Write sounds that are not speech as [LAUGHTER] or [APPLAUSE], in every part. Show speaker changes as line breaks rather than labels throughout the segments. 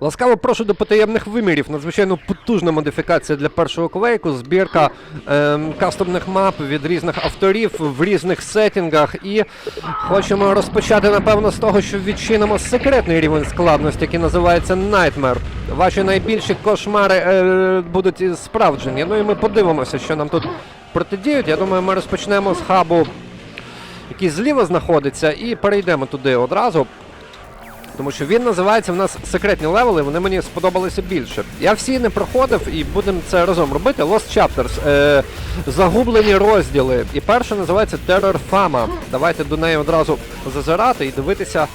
Ласкаво прошу до потаємних вимірів. Надзвичайно потужна модифікація для першого квейку. Збірка ем, кастомних мап від різних авторів в різних сетінгах. І хочемо розпочати, напевно, з того, що відчинимо секретний рівень складності, який називається Nightmare. Ваші найбільші кошмари е, будуть справджені. Ну і ми подивимося, що нам тут протидіють. Я думаю, ми розпочнемо з хабу, який зліва знаходиться, і перейдемо туди одразу. Тому що він називається в нас секретні левели, вони мені сподобалися більше. Я всі не проходив і будемо це разом робити. Lost Chapters. Е, загублені розділи. І перша називається Terror Fama. Давайте до неї одразу зазирати і дивитися,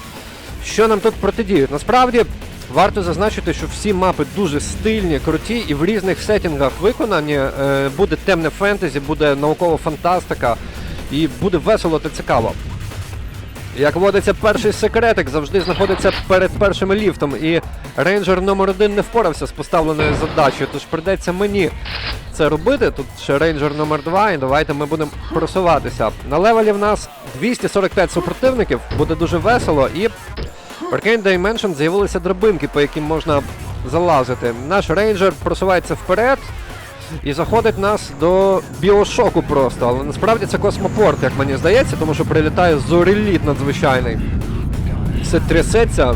що нам тут протидіють. Насправді. Варто зазначити, що всі мапи дуже стильні, круті і в різних сетінгах виконані. Е, буде темне фентезі, буде наукова фантастика і буде весело та цікаво. Як водиться, перший секретик завжди знаходиться перед першим ліфтом, і рейнджер номер один не впорався з поставленою задачею, тож придеться мені це робити. Тут ще рейнджер номер 2 і давайте ми будемо просуватися. На левелі в нас 245 супротивників, буде дуже весело, і в Arcane Dimension з'явилися драбинки, по яким можна залазити. Наш рейнджер просувається вперед. І заходить нас до біошоку просто. Але насправді це космопорт, як мені здається, тому що прилітає зореліт надзвичайний. Все трясеться,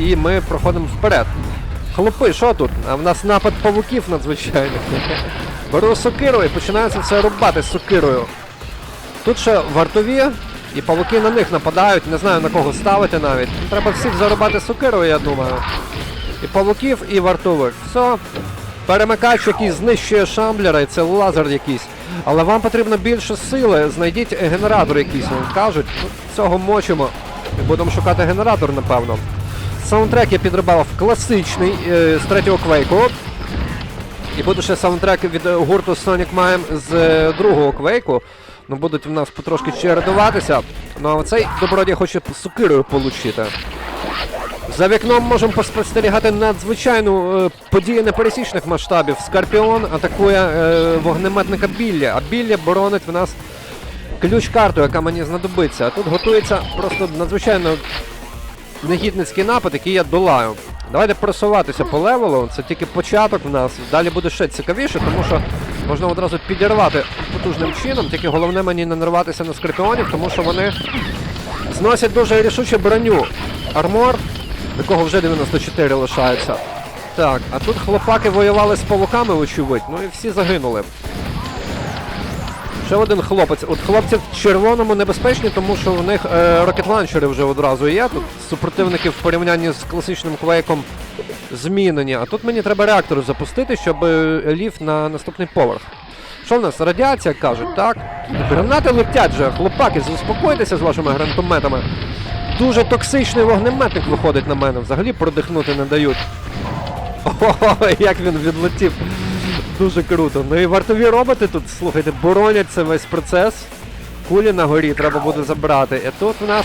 і ми проходимо вперед. Хлопи, що тут? А в нас напад павуків надзвичайних. [LAUGHS] Беру сокиру і починаю все рубати з сокирою. Тут ще вартові, і павуки на них нападають, не знаю на кого ставити навіть. Треба всіх зарубати сокирою, я думаю. І павуків, і вартових. Все. Перемикач, який знищує шамблера, і це лазер якийсь. Але вам потрібно більше сили. Знайдіть генератор якийсь, вам кажуть. Цього мочимо. Будемо шукати генератор, напевно. Саундтрек я підрибав класичний е, з третього квейку. І буде ще саундтрек від гурту Sonic Mime з е, другого квейку. Ну, будуть в нас потрошки чередуватися. Ну а оцей добродій хоче сокирою получити. За вікном можемо поспостерігати надзвичайну е, подію непересічних масштабів. Скорпіон атакує е, вогнеметника Білля, а Білля боронить в нас ключ-карту, яка мені знадобиться. А тут готується просто надзвичайно негідницький напад, який я долаю. Давайте просуватися по левелу. Це тільки початок в нас. Далі буде ще цікавіше, тому що можна одразу підірвати потужним чином. Тільки головне мені не нарватися на скорпіонів, тому що вони зносять дуже рішуче броню. Армор, якого вже 94 лишається. Так, а тут хлопаки воювали з павуками, очевидь, ну і всі загинули. Ще один хлопець. От хлопці в червоному небезпечні, тому що в них е, рокетланчери вже одразу є. Тут супротивники в порівнянні з класичним квейком змінені. А тут мені треба реактор запустити, щоб е, на наступний поверх. Що в нас? Радіація кажуть, так? Гранати летять же, хлопаки, заспокойтеся з вашими гранатометами. Дуже токсичний вогнеметник виходить на мене. Взагалі продихнути не дають. Ого, як він відлетів. Дуже круто. Ну і вартові роботи тут, слухайте, боронять це весь процес. Кулі на горі треба буде забрати. І тут у нас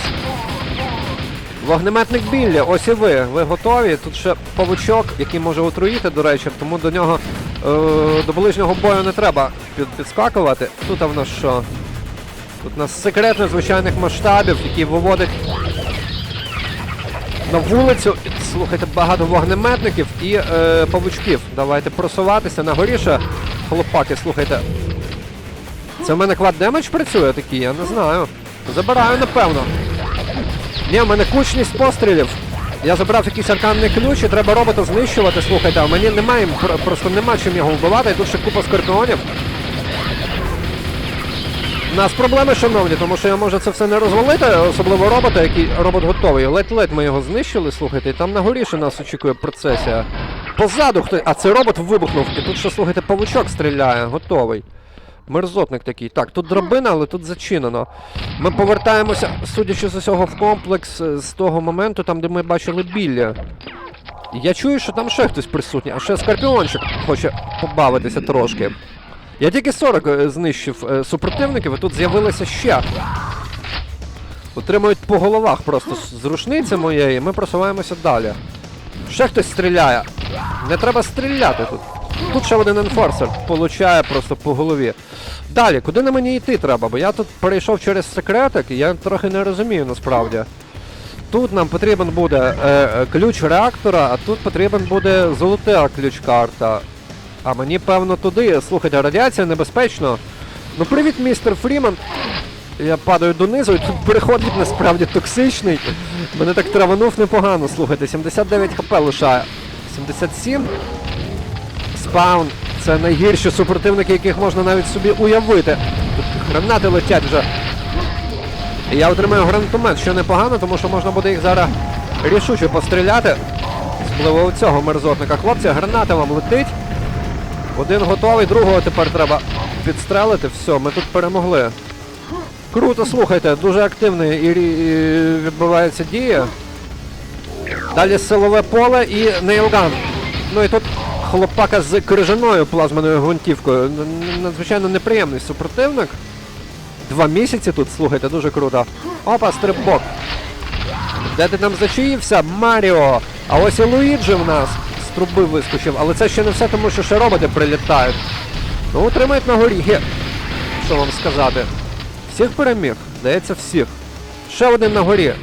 вогнеметник Білля. Ось і ви. Ви готові. Тут ще павучок, який може отруїти, до речі, тому до нього е, до ближнього бою не треба під, підскакувати. Тут а в нас що? Тут у нас секрет надзвичайних масштабів, який виводить на вулицю. Слухайте, багато вогнеметників і е, павучків. Давайте просуватися на горі ще. Хлопаки, слухайте. Це в мене квад демедж працює такий, я не знаю. Забираю, напевно. Ні, в мене кучність пострілів. Я забрав якийсь арканний ключ і треба робота знищувати, слухайте, а мені немає, просто нема чим його вбивати, і тут ще купа скорпіонів. У нас проблеми, шановні, тому що я можу це все не розвалити, особливо робота, який робот готовий. Ледь-ледь ми його знищили, слухайте, і там на горі ще нас очікує процесія. Позаду хто. А це робот вибухнув. І тут ще, слухайте, павучок стріляє, готовий. Мерзотник такий. Так, тут драбина, але тут зачинено. Ми повертаємося, судячи з усього, в комплекс е, з того моменту, там, де ми бачили білля. Я чую, що там ще хтось присутній, а ще скорпіончик хоче побавитися трошки. Я тільки 40 е, знищив е, супротивників, і тут з'явилося ще. Отримують по головах просто з- рушниці моєї, ми просуваємося далі. Ще хтось стріляє. Не треба стріляти тут. Тут ще один енфорсер получає просто по голові. Далі, куди на мені йти треба? Бо я тут перейшов через секретик, і я трохи не розумію насправді. тут нам потрібен буде е, е, ключ реактора, а тут потрібен буде золота ключ-карта. А мені певно туди. Слухайте, радіація небезпечно. Ну привіт, містер Фріман. Я падаю донизу, і тут переход насправді токсичний. Мене так траванув непогано, слухайте, 79 хп лишає. 77. Спаун. Це найгірші супротивники, яких можна навіть собі уявити. Тут гранати летять вже. Я отримаю гранатомет, що непогано, тому що можна буде їх зараз рішуче постріляти. Особливо у цього мерзотника. Хлопці, граната вам летить. Один готовий, другого тепер треба підстрелити. Все, ми тут перемогли. Круто, слухайте, дуже активно і, і відбувається дія. Далі силове поле і нейлган. Ну і тут хлопака з крижаною плазменою гвинтівкою. Надзвичайно неприємний супротивник. Два місяці тут, слухайте, дуже круто. Опа, стрибок. Де ти там зачаївся? Маріо! А ось і Луїджі в нас труби вискочив, але це ще не все, тому що ще роботи прилітають. Ну, утримають на горі. Що вам сказати? Всіх переміг? Здається, всіх. Ще один на горі.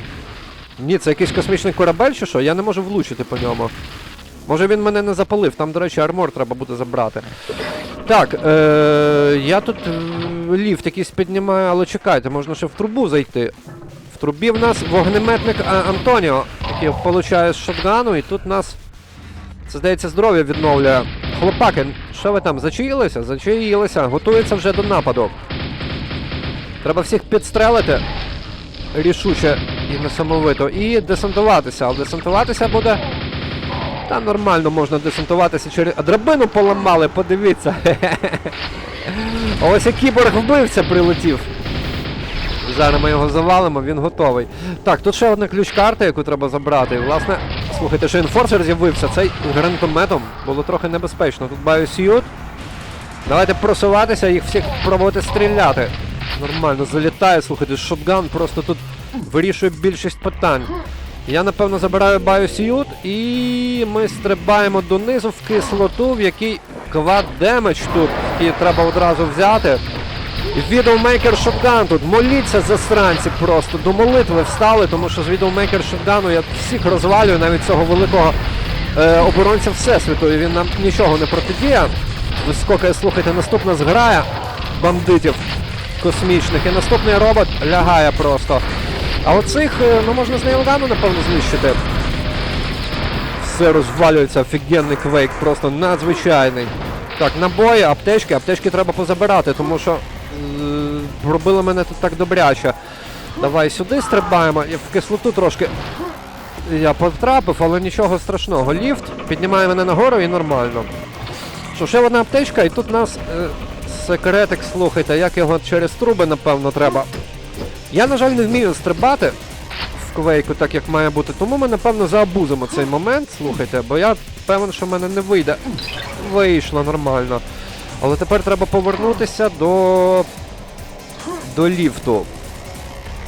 Ні, це якийсь космічний корабель чи що? Я не можу влучити по ньому. Може він мене не запалив, там, до речі, армор треба буде забрати. Так, е- я тут е, ліфт якийсь піднімаю, але чекайте, можна ще в трубу зайти. В трубі в нас вогнеметник Антоніо, який получає з шотгану, і тут нас, це здається, здоров'я відновлює. Хлопаки, що ви там, зачаїлися? Зачаїлися, готуються вже до нападу. Треба всіх підстрелити рішуче і несамовито. І десантуватися. Але десантуватися буде. Та нормально можна десантуватися через. А драбину поламали, подивіться. [LAUGHS] Ось і кіборг вбивця прилетів. Зараз ми його завалимо, він готовий. Так, тут ще одна ключ-карта, яку треба забрати. Власне, слухайте, що інфорсер з'явився. Цей гранатометом було трохи небезпечно. Тут Bioshoot. Давайте просуватися, їх всіх пробувати стріляти. Нормально, залітає, слухайте, шотган просто тут вирішує більшість питань. Я напевно забираю Bioshoot і ми стрибаємо донизу в кислоту, в якій квад демедж тут, який треба одразу взяти. Відеомейкер Шотган тут. Моліться засранці просто. До молитви встали, тому що з Відеомейкер Шотгану я всіх розвалюю, навіть цього великого е, оборонця Всесвіту, і він нам нічого не протидіє. Вискокає, слухайте, наступна зграя бандитів космічних. І наступний робот лягає просто. А оцих, е, ну можна з нейлгану, напевно, знищити. Все розвалюється, офігенний квейк, просто надзвичайний. Так, набої, аптечки, аптечки треба позабирати, тому що робили мене тут так добряче. Давай сюди стрибаємо. В кислоту трошки я потрапив, але нічого страшного. Ліфт піднімає мене нагору і нормально. Що, ще одна аптечка, і тут нас е, секретик, слухайте, як його через труби, напевно, треба. Я, на жаль, не вмію стрибати в квейку так, як має бути, тому ми, напевно, заабузимо цей момент, слухайте, бо я певен, що в мене не вийде. Вийшло нормально. Але тепер треба повернутися до. до ліфту.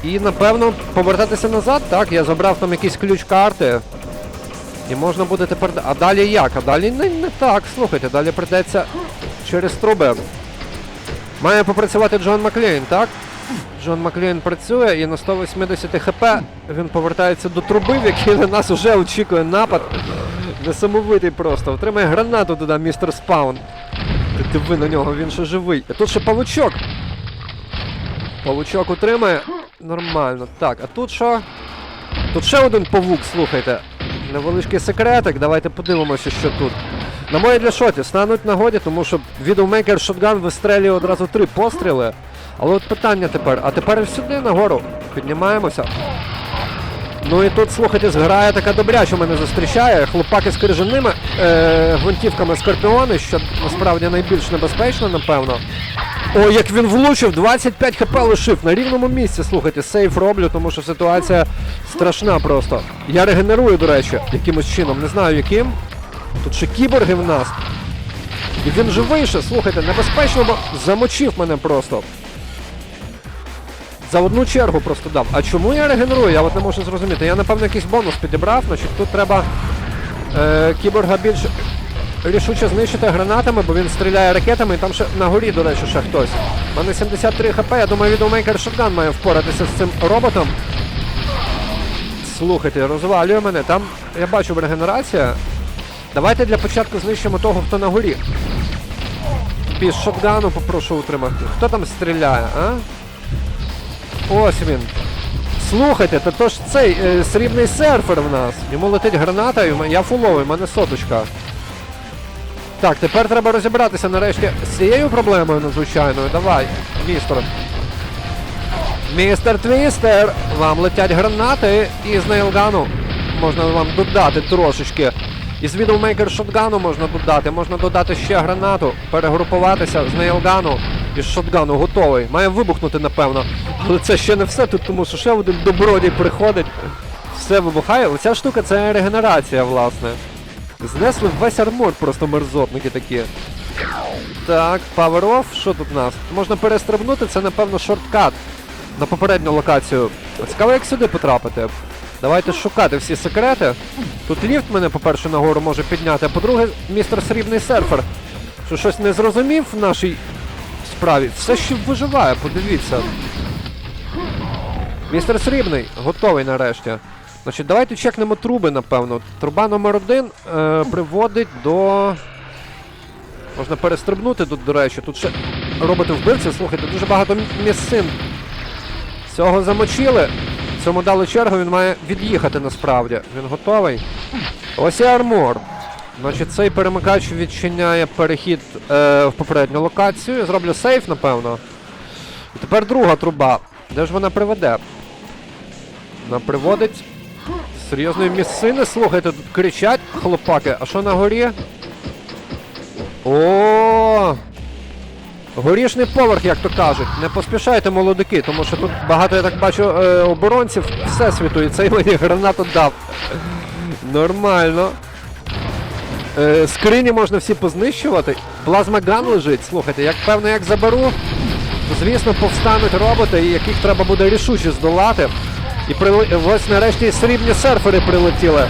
І, напевно, повертатися назад. Так, я забрав там якийсь ключ карти. І можна буде тепер. А далі як? А далі не, не так. Слухайте, далі прийдеться через труби. Має попрацювати Джон Маклейн, так? Джон Маклейн працює і на 180 хп він повертається до труби, в якій на нас вже очікує напад. Несамовитий просто. Отримає гранату туди, містер Спаун. Ти диви на нього, він ще живий. А тут ще павучок. Павучок утримає. Нормально. Так, а тут що? Тут ще один павук, слухайте. Невеличкий секретик, давайте подивимося, що тут. На моє для шоті стануть нагоді, тому що відеомейкер шотган вистрелює одразу три постріли. Але от питання тепер, а тепер сюди нагору піднімаємося. Ну і тут, слухайте, зграє така добряча мене зустрічає. Хлопаки з крижаними е, гвинтівками скорпіони, що насправді найбільш небезпечно, напевно. О, як він влучив, 25 хп лишив на рівному місці. Слухайте, сейф роблю, тому що ситуація страшна просто. Я регенерую, до речі, якимось чином, не знаю яким. Тут ще кіборги в нас. І він живий ще, слухайте, небезпечно, бо замочив мене просто. За одну чергу просто дав. А чому я регенерую? Я от не можу зрозуміти. Я, напевно, якийсь бонус підібрав, значить тут треба е, кіборга більш рішуче знищити гранатами, бо він стріляє ракетами, і там ще на горі, до речі, ще хтось. У мене 73 хп, я думаю, відеомейкер Шотган має впоратися з цим роботом. Слухайте, розвалює мене. Там я бачу регенерація. Давайте для початку знищимо того, хто на горі. Без шотгану попрошу утримати. Хто там стріляє, а? Ось він. Слухайте, та то ж цей е, срібний серфер в нас. Йому летить граната, і я фуловий, в мене соточка. Так, тепер треба розібратися нарешті з цією проблемою надзвичайною. Давай, містер. Містер Твістер, вам летять гранати із нейлгану. Можна вам додати трошечки. Із Widowmaker шотгану можна додати, можна додати ще гранату, перегрупуватися з нейлгану із шотгану готовий. Має вибухнути, напевно. Але це ще не все тут, тому що ще один добродій приходить. Все вибухає. Оця штука це регенерація, власне. Знесли весь армор, просто мерзотники такі. Так, Power Off, що тут у нас? Можна перестрибнути, це напевно шорткат на попередню локацію. Цікаво, як сюди потрапити. Давайте шукати всі секрети. Тут ліфт мене, по-перше, нагору може підняти, а по-друге, містер срібний серфер. Що щось не зрозумів в нашій справі. Все ще виживає, подивіться. Містер Срібний, готовий нарешті. Значить, давайте чекнемо труби, напевно. Труба номер один е, приводить до. Можна перестрибнути тут, до речі. Тут ще роботи вбивці, слухайте, дуже багато місцин. Цього замочили. Цьому дали чергу, він має від'їхати насправді. Він готовий. Ось і армор. Значить, цей перемикач відчиняє перехід е, в попередню локацію. Я Зроблю сейф, напевно. І тепер друга труба. Де ж вона приведе? Вона приводить серйозної місцини. Слухайте, тут кричать хлопаки. А що на горі? О! Горішний поверх, як то кажуть. Не поспішайте, молодики, тому що тут багато, я так бачу, е, оборонців Всесвіту, і цей мені гранату дав. Нормально. Е, скрині можна всі познищувати. Плазмаган лежить. Слухайте, як певно, як заберу, то звісно повстануть роботи, яких треба буде рішуче здолати. І прили... ось нарешті срібні серфери прилетіли.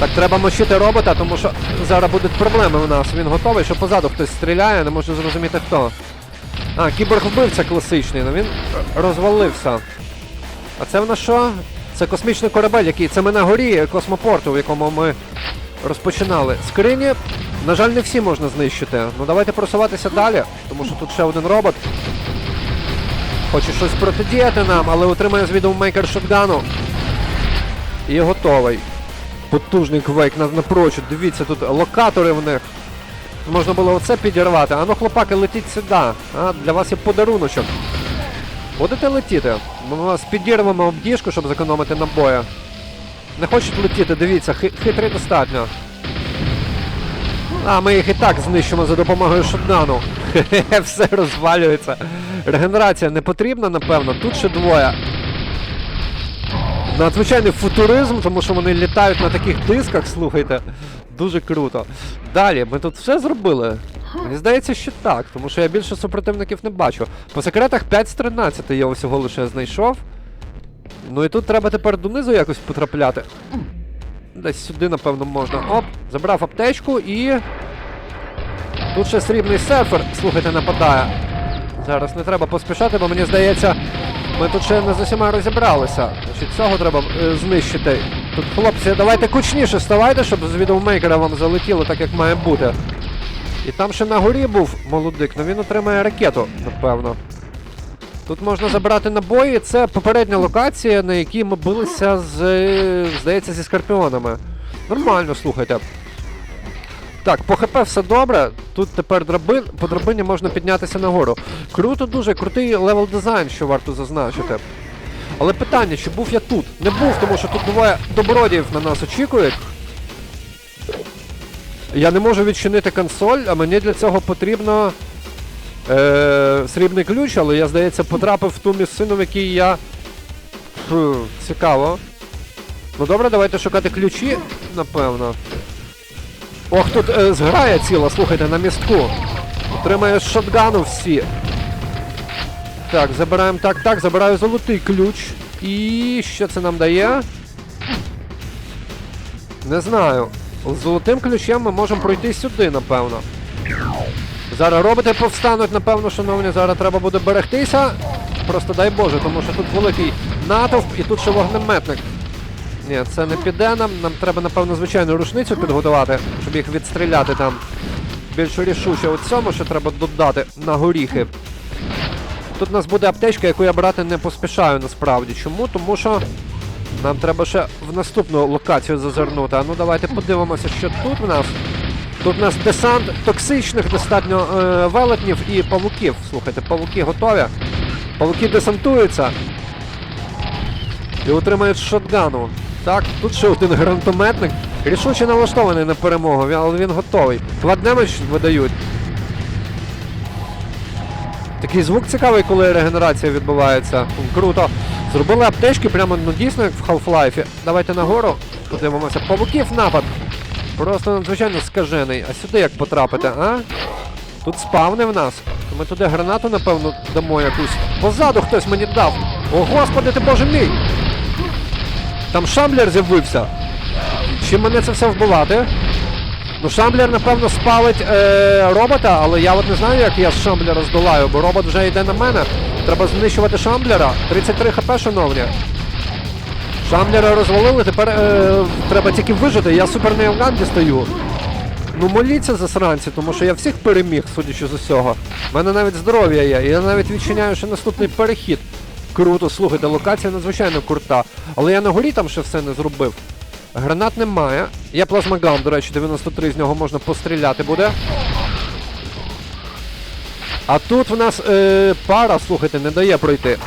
Так, треба мочити робота, тому що зараз будуть проблеми у нас. Він готовий, що позаду хтось стріляє, не можу зрозуміти хто. А, кіборг-вбивця класичний, ну він розвалився. А це в нас що? Це космічний корабель, який. Це ми на горі космопорту, в якому ми розпочинали. Скрині, на жаль, не всі можна знищити. Ну давайте просуватися далі, тому що тут ще один робот. Хоче щось протидіяти нам, але отримає з відеомейкер шотгану. І готовий. Потужний квейк напрочуд. Дивіться, тут локатори в них. Можна було оце підірвати. А ну, хлопаки, летіть сюди. А, для вас є подаруночок. Будете летіти? Ми вас підірвемо об діжку, щоб зекономити набої. Не хочуть летіти, дивіться, хи- хитрі достатньо. А, ми їх і так знищимо за допомогою шотгану. Хе-хе, [LAUGHS] все розвалюється. Регенерація не потрібна, напевно. Тут ще двоє. Надзвичайний футуризм, тому що вони літають на таких дисках, слухайте. Дуже круто. Далі, ми тут все зробили. Мені здається, що так, тому що я більше супротивників не бачу. По секретах 5 з 13 я усього лише знайшов. Ну і тут треба тепер донизу якось потрапляти. Десь сюди, напевно, можна. Оп, забрав аптечку і. Тут ще срібний серфер, слухайте, нападає. Зараз не треба поспішати, бо мені здається, ми тут ще не з усіма розібралися. Значить, цього треба е, знищити. Тут, хлопці, давайте кучніше ставайте, щоб з відеомейкера вам залетіло так, як має бути. І там ще на горі був молодик, але він отримає ракету, напевно. Тут можна забрати набої. Це попередня локація, на якій ми билися з. е, здається, зі скорпіонами. Нормально, слухайте. Так, по ХП все добре. Тут тепер драбин, по драбині можна піднятися нагору. Круто, дуже крутий левел дизайн, що варто зазначити. Але питання, чи був я тут? Не був, тому що тут двоє добродіїв на нас очікують. Я не можу відчинити консоль, а мені для цього потрібно е, срібний ключ, але я, здається, потрапив в ту місцину, в якій я. Фу, цікаво. Ну добре, давайте шукати ключі, напевно. Ох, тут е, зграя ціла, слухайте, на містку. Отримає шотгану всі. Так, забираємо так, так, забираю золотий ключ. І що це нам дає? Не знаю. З золотим ключем ми можемо пройти сюди, напевно. Зараз роботи повстануть, напевно, шановні, зараз треба буде берегтися. Просто дай Боже, тому що тут великий натовп і тут ще вогнеметник. Ні, це не піде нам. Нам треба, напевно, звичайну рушницю підготувати, щоб їх відстріляти там. Більш рішуче у цьому, що треба додати на горіхи. Тут у нас буде аптечка, яку я брати не поспішаю насправді. Чому? Тому що нам треба ще в наступну локацію зазирнути. А ну давайте подивимося, що тут в нас. Тут у нас десант токсичних достатньо е, велетнів і павуків. Слухайте, павуки готові. Павуки десантуються. І отримають шотгану. Так, тут ще один гранатометник. Рішуче налаштований на перемогу, але він готовий. Кладнемич видають. Такий звук цікавий, коли регенерація відбувається. Круто. Зробили аптечки прямо ну, дійсно як в Half-Life. Давайте нагору подивимося. Павуків напад. Просто надзвичайно скажений. А сюди як потрапити, а? Тут спавни в нас. Ми туди гранату, напевно, дамо якусь. Позаду хтось мені дав. О, господи ти боже мій! Там шамблер з'явився. Чим мене це все вбивати? Ну, шамблер, напевно, спалить е, робота, але я от не знаю, як я з шамблера здолаю, бо робот вже йде на мене. Треба знищувати шамблера. 33 хп, шановні. Шамблера розвалили, тепер е, треба тільки вижити. Я супер нейлган дістаю. Ну моліться засранці, тому що я всіх переміг, судячи з усього. У мене навіть здоров'я є. Я навіть відчиняю ще наступний перехід. Круто, слухайте, локація надзвичайно крута. Але я на горі там ще все не зробив. Гранат немає. Є плазмаган, до речі, 93 з нього можна постріляти буде. А тут в нас е, пара, слухайте, не дає пройти.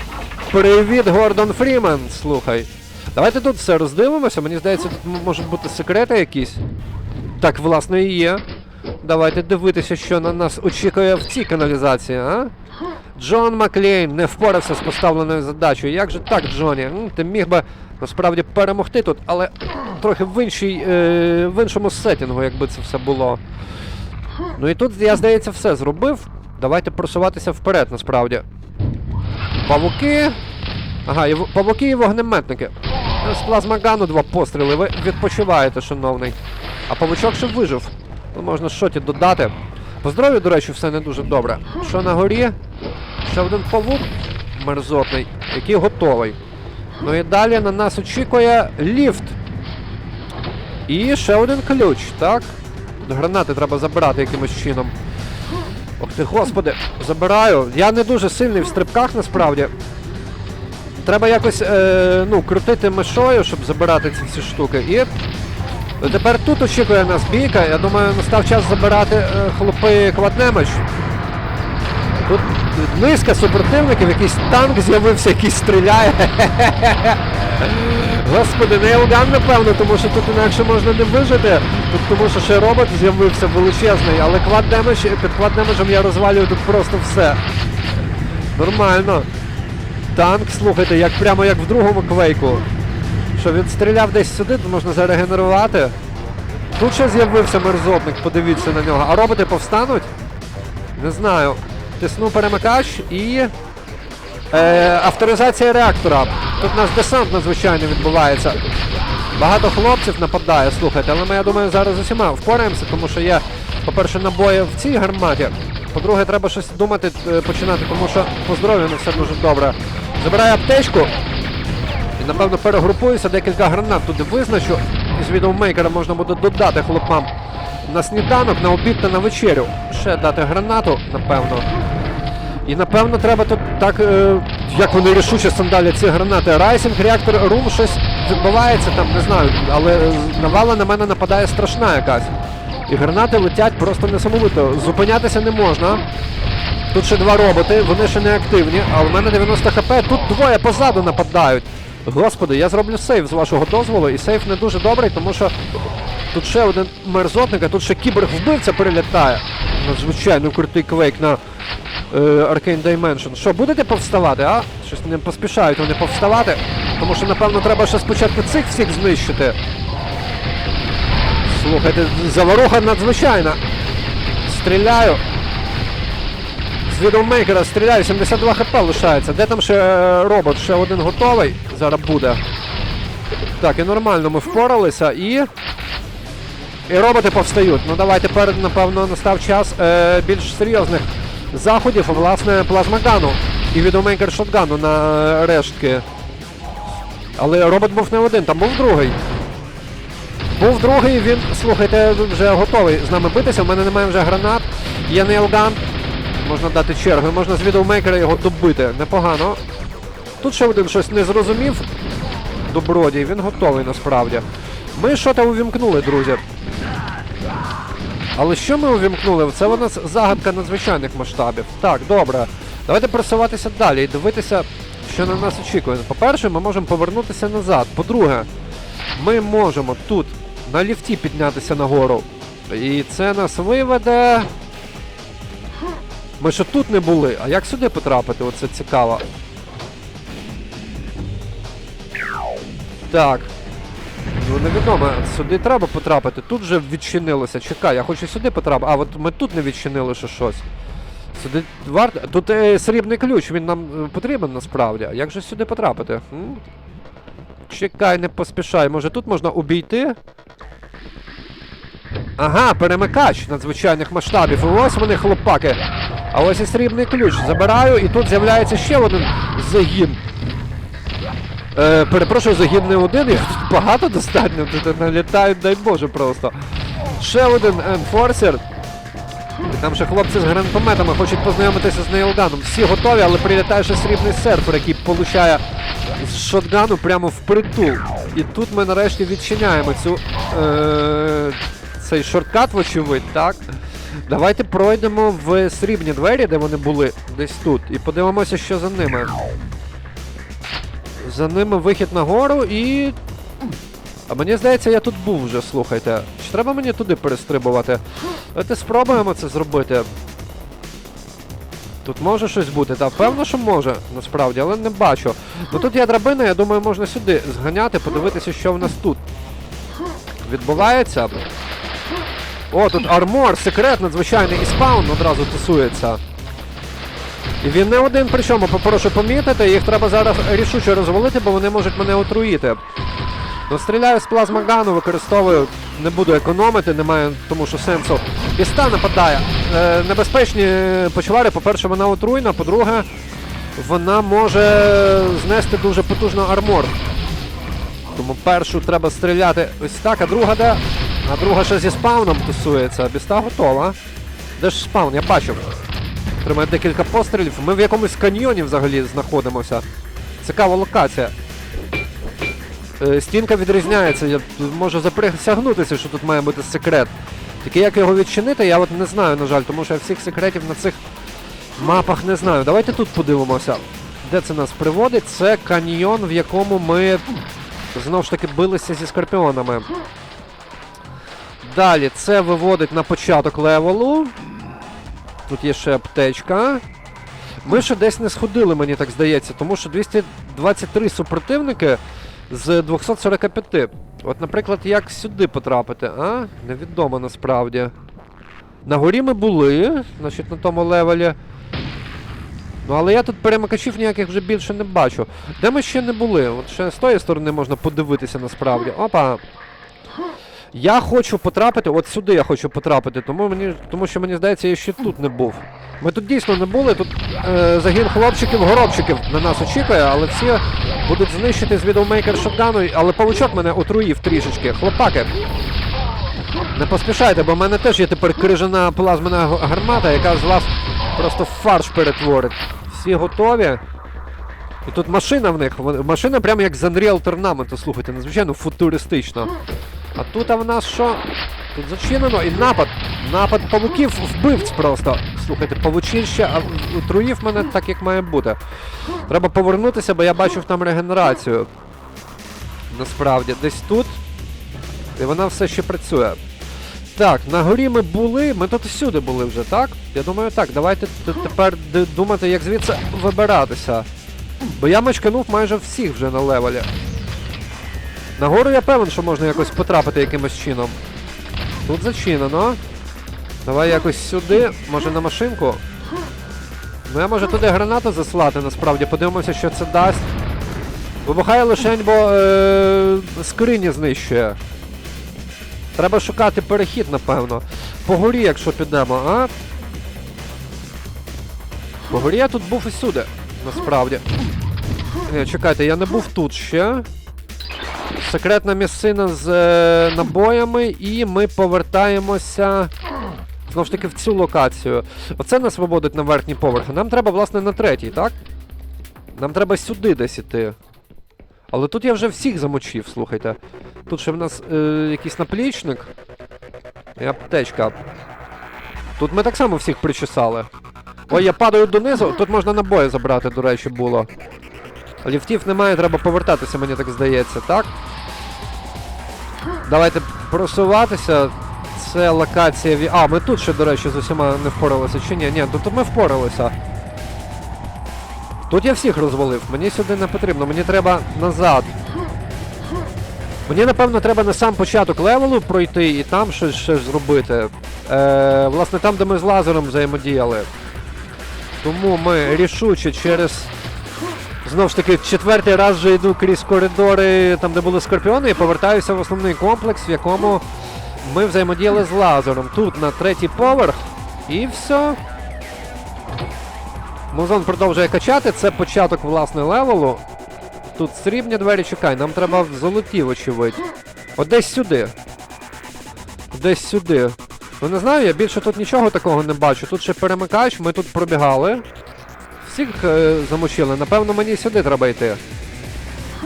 Привіт, Гордон Фрімен, слухай. Давайте тут все роздивимося. Мені здається, тут можуть бути секрети якісь. Так, власне, і є. Давайте дивитися, що на нас очікує в цій каналізації, а? Джон Маклейн не впорався з поставленою задачею. Як же так, Джоні? Ти міг би насправді перемогти тут, але трохи в, іншій, е, в іншому сеттингу, якби це все було. Ну і тут, я здається, все зробив. Давайте просуватися вперед, насправді. Павуки. Ага, і в- павуки і вогнеметники. З плазмагану два постріли. Ви відпочиваєте, шановний. А павучок ще вижив. Тут можна шоті додати. По здоров'ю, до речі, все не дуже добре. Що на горі? Ще один павук мерзотний, який готовий. Ну і далі на нас очікує ліфт. І ще один ключ, так? Гранати треба забирати якимось чином. Ох ти, господи, забираю. Я не дуже сильний в стрибках насправді. Треба якось е, ну, крутити мишою, щоб забирати ці всі штуки. І тепер тут очікує нас бійка. Я думаю, настав час забирати е, хлопи кваднемич. Тут низка супротивників, якийсь танк з'явився, який стріляє. [LAUGHS] Господи, не Елган, напевно, тому що тут інакше можна не вижити. Тут тому що ще робот з'явився величезний, але квад демедж, під квад демеджем я розвалюю тут просто все. Нормально. Танк, слухайте, як прямо як в другому квейку. Що відстріляв десь сюди, то можна зарегенерувати. Тут ще з'явився мерзотник, подивіться на нього. А роботи повстануть? Не знаю. Тисну перемикач і. Е, авторизація реактора. Тут у нас десант надзвичайно відбувається. Багато хлопців нападає, слухайте, але ми, я думаю, зараз усіма впораємося, тому що є, по-перше, набої в цій гарматі. По-друге, треба щось думати, е, починати, тому що по здоров'ю не все дуже добре. Забираю аптечку і, напевно, перегрупуюся, декілька гранат туди визначу. І з відеомейкера можна буде додати хлопам на сніданок, на обід та на вечерю. Ще дати гранату, напевно. І напевно треба тут так, е, як вони рішуче сандалять ці гранати. Райсінг, реактор, рум, щось відбувається там, не знаю, але е, навала на мене нападає страшна якась. І гранати летять просто несамовито. Зупинятися не можна. Тут ще два роботи, вони ще не активні, а у мене 90 хп, тут двоє позаду нападають. Господи, я зроблю сейф з вашого дозволу, і сейф не дуже добрий, тому що тут ще один мерзотник, а тут ще кіберг-вбивця перелітає. Надзвичайно крутий квейк на е, Arcane Dimension. Що, будете повставати, а? Щось не поспішають вони повставати. Тому що, напевно, треба ще спочатку цих всіх знищити. Слухайте, заваруха надзвичайна. Стріляю. З відеомейкера стріляю, 72 хп лишається. Де там ще е, робот? Ще один готовий. Зараз буде. Так, і нормально ми впоралися і. І роботи повстають. Ну давай тепер, напевно, настав час е, більш серйозних заходів, власне, плазмагану і відеомейкер шотгану на рештки. Але робот був не один, там був другий. Був другий, він, слухайте, вже готовий з нами битися. У мене немає вже гранат. Є нейлган. Можна дати чергу, можна з відеомейкера його добити. Непогано. Тут ще один щось не зрозумів. Добродій, він готовий насправді. Ми що там увімкнули, друзі. Але що ми увімкнули? Це у нас загадка надзвичайних масштабів. Так, добре. Давайте просуватися далі і дивитися, що на нас очікує. По-перше, ми можемо повернутися назад. По-друге, ми можемо тут на ліфті піднятися нагору. І це нас виведе. Ми ще тут не були. А як сюди потрапити? Оце цікаво. Так. Ну невідомо, сюди треба потрапити. Тут вже відчинилося. Чекай, я хочу сюди потрапити. А, от ми тут не відчинили ще щось. Сюди варто. Тут е, срібний ключ, він нам е, потрібен насправді. Як же сюди потрапити? М? Чекай, не поспішай. Може тут можна обійти? Ага, перемикач надзвичайних масштабів. Ось вони, хлопаки. А ось і срібний ключ. Забираю, і тут з'являється ще один загін. Е, перепрошую, загін не один, їх тут багато достатньо, тут налітають, дай Боже просто. Ще один енфорсер. Там ще хлопці з гранатометами хочуть познайомитися з нейлганом. Всі готові, але прилітає ще срібний серфер, який получає з шотгану прямо в притул. І тут ми нарешті відчиняємо цю, е, цей шорткат, вочевидь, так? Давайте пройдемо в срібні двері, де вони були, десь тут, і подивимося, що за ними. За ними вихід нагору і. А мені здається, я тут був вже, слухайте. Чи треба мені туди перестрибувати? Давайте спробуємо це зробити. Тут може щось бути, так, певно, що може, насправді, але не бачу. Ну тут є драбина, я думаю, можна сюди зганяти, подивитися, що в нас тут відбувається. О, тут армор, секрет надзвичайний і спаун одразу тусується. І він не один, причому попрошу помітити, їх треба зараз рішуче розвалити, бо вони можуть мене отруїти. Ну, стріляю з плазмогану, використовую, не буду економити, немає тому що сенсу. Піста нападає. Е, небезпечні почвари, по-перше, вона отруйна, по-друге, вона може знести дуже потужно армор. Тому першу треба стріляти ось так, а друга де? А друга ще зі спауном тусується. Біста готова. Де ж спаун? Я бачив. Тримає декілька пострілів. Ми в якомусь каньйоні взагалі знаходимося. Цікава локація. Е, стінка відрізняється. Я можу заприсягнутися, що тут має бути секрет. Тільки як його відчинити, я от не знаю, на жаль, тому що я всіх секретів на цих мапах не знаю. Давайте тут подивимося. Де це нас приводить? Це каньйон, в якому ми знову ж таки билися зі скорпіонами. Далі це виводить на початок левелу. Тут є ще аптечка. Ми ще десь не сходили, мені так здається, тому що 223 супротивники з 245. От, наприклад, як сюди потрапити, а? Невідомо насправді. На горі ми були, значить, на тому левелі. Ну, але я тут перемикачів ніяких вже більше не бачу. Де ми ще не були? От ще з тої сторони можна подивитися насправді. Опа! Я хочу потрапити, от сюди я хочу потрапити, тому мені, тому що мені здається, я ще тут не був. Ми тут дійсно не були, тут е, загін хлопчиків, горобчиків на нас очікує, але всі будуть знищити з відеомейкер шотгану, але павучок мене отруїв трішечки. Хлопаки. Не поспішайте, бо в мене теж є тепер крижана плазмена гармата, яка з вас просто фарш перетворить. Всі готові. І тут машина в них. Машина прямо як з Unreal Tournament, слухайте, надзвичайно футуристично. А тут а в нас що? Тут зачинено і напад. Напад павуків вбивць просто. Слухайте, павучище отруїв мене так, як має бути. Треба повернутися, бо я бачив там регенерацію. Насправді, десь тут. І вона все ще працює. Так, на горі ми були, ми тут всюди були вже, так? Я думаю, так, давайте тепер думати, як звідси вибиратися. Бо я мечканув майже всіх вже на левелі. Нагору я певен, що можна якось потрапити якимось чином. Тут зачинено. Давай якось сюди, може на машинку. Ну я можу туди гранату заслати, насправді, подивимося, що це дасть. Вибухає лишень, бо е- скрині знищує. Треба шукати перехід, напевно. По горі, якщо підемо, а? По горі я тут був і сюди, насправді. Ні, чекайте, я не був тут ще. Секретна місцина з е, набоями, і ми повертаємося. Знову ж таки в цю локацію. Оце нас виводить на верхній поверх. Нам треба, власне, на третій, так? Нам треба сюди десь іти. Але тут я вже всіх замочив, слухайте. Тут ще в нас е, якийсь наплічник. І аптечка. Тут ми так само всіх причесали. Ой, я падаю донизу, тут можна набої забрати, до речі, було. Ліфтів немає, треба повертатися, мені так здається, так? Давайте просуватися. Це локація ві. А, ми тут ще, до речі, з усіма не впоралися чи ні? Ні, тут ми впоралися. Тут я всіх розвалив, мені сюди не потрібно, мені треба назад. Мені, напевно, треба на сам початок левелу пройти і там щось ще зробити. Е, власне, там, де ми з лазером взаємодіяли. Тому ми рішуче через. Знову ж таки, четвертий раз вже йду крізь коридори, там, де були скорпіони, і повертаюся в основний комплекс, в якому ми взаємодіяли з лазером. Тут на третій поверх. І все. Музон продовжує качати, це початок власне левелу. Тут срібні двері чекай, нам треба в золоті, очевидь. От десь сюди. Десь сюди. Ну не знаю, я більше тут нічого такого не бачу. Тут ще перемикач, ми тут пробігали. Всіх е, замочили. Напевно, мені сюди треба йти.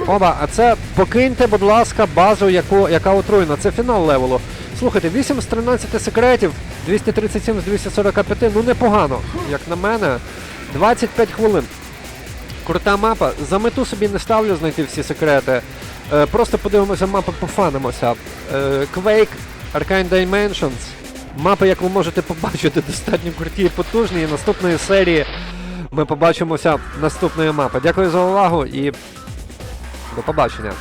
Оба, а це покиньте, будь ласка, базу, яку, яка отруєна. Це фінал левелу. Слухайте, 8 з 13 секретів, 237 з 245, ну непогано, як на мене. 25 хвилин. Крута мапа. За мету собі не ставлю знайти всі секрети. Е, просто подивимося мапи, пофанимося. Е, Quake, Arcane Dimensions. Мапи, як ви можете побачити, достатньо круті і потужні. І наступної серії ми побачимося наступної мапи. Дякую за увагу і до побачення.